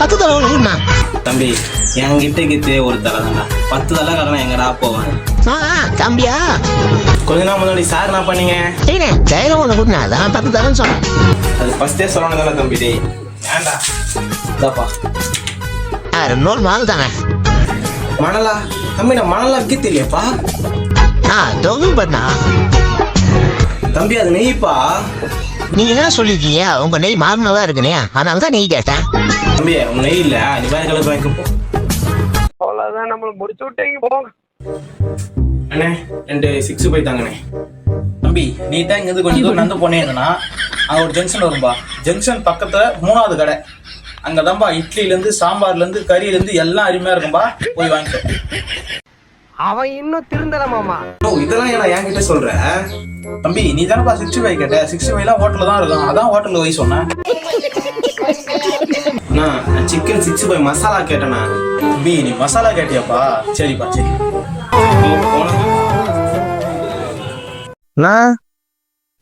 பத்து தலை கொடுமா தம்பி என்கிட்ட கிட்டே ஒரு தலை தான்டா. பத்து தலை கடனை எங்கடா போவேன்? ஆ தம்பியா? கொஞ்ச நாள் முன்னாடி சார் என்ன பண்ணீங்க? ஏண்ணே தைலம் ஒன்று கொடுங்க அதான் பத்து தரேன்னு சொன்னேன். அது ஃபர்ஸ்டே சொல்லணும் தானே தம்பி டேய். ஏன்டா? இதாப்பா ஆ ரெண்டு நாள் மாவு தாங்க மணலா? தம்பி நான் மணலா விற்க தெரியலையாப்பா ஆ தொகு பண்ணா தம்பி அது நெய்ப்பா? நீங்க என்ன சொல்லியிருக்கீங்க. உங்க நெய் மாறினதா இருக்குனே. அதனால தான் நெய் கேட்டேன். தம்பி உன் நெய் இல்ல. நீ வேற கலர் வாங்கிக்க. போ அவ்வளோதான் நம்மளை முடிச்சு விட்டீங்க போங்க. அண்ணே ரெண்டு சிக்ஸ் போய் தாங்கண்ணே. தம்பி நீட்டா இங்க இருந்து கொஞ்சம் தூரம் நடந்து போனேன்னா அங்க ஒரு ஜங்ஷன் வரும்பா. ஜங்ஷன் பக்கத்துல மூணாவது கடை. அங்கதான்பா இட்லில இருந்து சாம்பார்ல இருந்து கறியில இருந்து எல்லாம் அருமையா இருக்கும்பா. போய் வாங்கிக்கோ. அவன் இன்னும் திருந்தல மாமா. ஓ இதெல்லாம் ஏன்னா என்கிட்ட சொல்ற? தம்பி நீ தானப்பா சிக்ஸ்டி ஃபைவ் கேட்ட? சிக்ஸ்டி ஃபைவ்லாம் ஹோட்டல்ல தான் இருக்கும் அதான் ஹோட்டல்ல போய் சொன்னேன். அண்ணா நான் சிக்கன் சிக்ஸ்டி ஃபைவ் மசாலா கேட்டேண்ணா. தம்பி நீ மசாலா கேட்டியாப்பா? சரிப்பா சரி. அண்ணா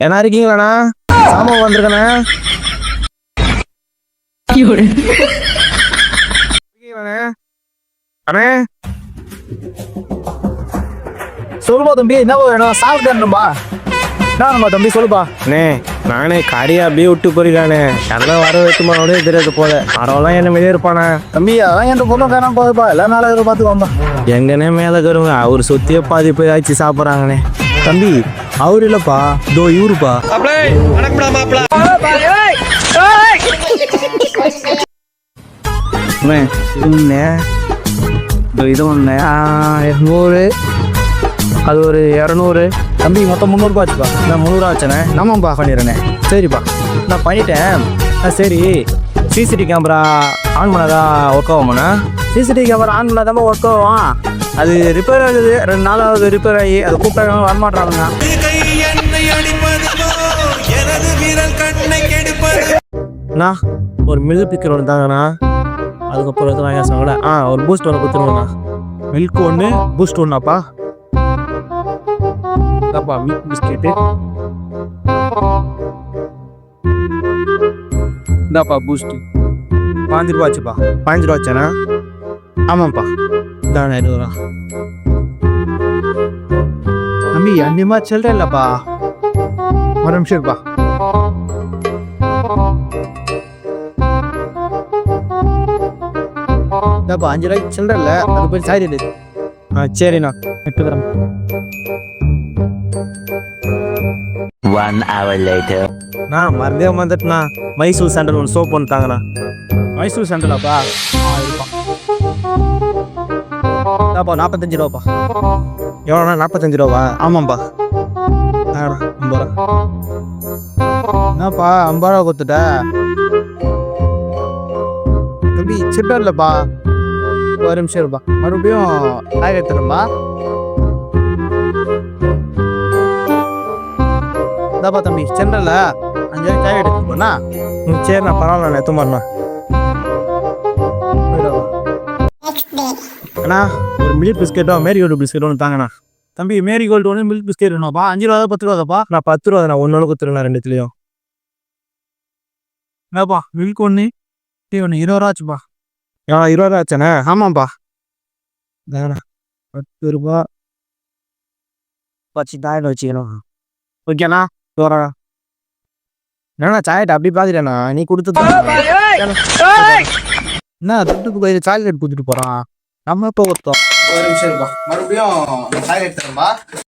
என்ன இருக்கீங்களாண்ணா? சாமான் வந்திருக்கண்ணா இருக்கீங்களாண்ணே? அண்ணே. சொல்லுப்பா தம்பி. என்ன வேணும்? சாப்பிட்டேன்னும்பா என்னப்பா தம்பி? சொல்லுப்பா. அண்ணே நானே கடையை அப்படியே விட்டு போயிருக்கானே. எல்லாம் வர வைக்குமா? அப்படியே தெரியாது போல. வரவெல்லாம் என்ன வெளியே இருப்பானே? தம்பி அதான் என் பொண்ணு காரணம் போதுப்பா எல்லா நாளும் பார்த்துக்கோம்பா எங்கனே மேலே கருங்க அவர் சொத்தியே பாதி போய் ஆச்சு சாப்பிட்றாங்கண்ணே. தம்பி அவர் இல்லப்பா. இதோ இவருப்பா. அண்ணே, இது ஒண்ணு. இதோ இது ஒன்று நூறு அது ஒரு இரநூறு. தம்பி மொத்தம் முந்நூறுபா ஆச்சுப்பா நான் முந்நூறுரூவா ஆச்சுண்ணே நம்மப்பா பண்ணிடுறேண்ணே சரிப்பா. நான் பண்ணிட்டேன். ஆ சரி. சிசிடிவி கேமரா ஆன் பண்ணாதா ஒர்க் ஆகுமாண்ணா சிசிடிவி கேமரா ஆன் பண்ணாதான் ஒர்க் ஆகும். அது ரிப்பேர் ஆகுது. ரெண்டு நாள் ஆகுது ரிப்பேர் ஆகி அதை கூப்பிட்டாங்க வரமாட்டாங்க அண்ணா ஒரு மில்க் பிக்கர் ஒன்று தாங்கண்ணா. அதுக்கப்புறம் எதுவும் வாங்க சொன்னாங்களே ஆ ஒரு பூஸ்ட் ஒன்று கொடுத்துருவோண்ணா மில்க் ஒன்று பூஸ்ட் ஒன்றாப்பா தாப்பா மில்க் பிஸ்கெட்டு. இந்தாப்பா பூஸ்ட்டு பாஞ்சு ரூபா ஆச்சுப்பா. பாஞ்சு ரூபா ஆச்சாண்ணா? ஆமாம்ப்பா. இதாண்ணா இருபது ரூபா தம்பி அன்னியமா சில்லற இல்லைப்பா. ஒரு நிமிஷம் இருப்பா. இதாப்பா அஞ்சு ரூபாய்க்கு சில்லற இல்லை? அது போய் சாரி ஆ சரிண்ணா. எடுத்துக்கிறேன் One hour later. நான் மறந்தே வந்துட்டுண்ணா மைசூர் சாண்டல் ஒன்று சோப் தாங்கண்ணா. மைசூர் சாண்டலாப்பா தாப்பா நாற்பத்தஞ்சு ரூபாப்பா. எவ்வளோண்ணா நாற்பத்தஞ்சு ரூபாவா? ஆமாம்ப்பா ஐம்பது. ரூபா என்னப்பா ஐம்பது ரூபா கொடுத்துட்ட? தம்பி சில்லற இல்லைப்பா ஒரு நிமிஷம் இருப்பா. மறுபடியும் எடுத்துரும்பா இதாப்பா தம்பி. சென்டர்ல அஞ்சாயிரம் காய் எடுத்துப்போண்ணா ம் சரிண்ணா பரவாயில்ல நான் எத்துமாண்ணா அண்ணா ஒரு மில்க் பிஸ்கெட்டோ மேரி கோல்டு பிஸ்கெட் ஒன்று தாங்கண்ணா. தம்பி மேரி கோல்டு ஒன்று மில்க் பிஸ்கெட் வேணும்ப்பா? அஞ்சு ரூபா பத்து ரூபாப்பா நான் பத்து ரூபா நான் ஒன்று கொடுத்துருண்ணா ரெண்டுத்துலேயும். என்னப்பா மில்க் ஒன்று டீ ஒன்று இருபது ரூபா ஆச்சுப்பா. ஆ இருபது ரூபா ஆச்சாண்ணே. ஆமாம்ப்பா. தாங்கண்ணா பத்து ரூபா வச்சு தாயில வச்சுக்கணும். ஓகேண்ணா. தோறா. என்னண்ணா சாயட்டை அப்படி பார்த்துட்டேண்ணா நீ கொடுத்து என்ன துட்டுக்கு போய் சாக்லேட் கொடுத்துட்டு போகிறான் நம்ம இப்போ ஒருத்தோம் ஒரு நிமிஷம் இருப்பா. மறுபடியும் சாய் எடுத்துறேன்பா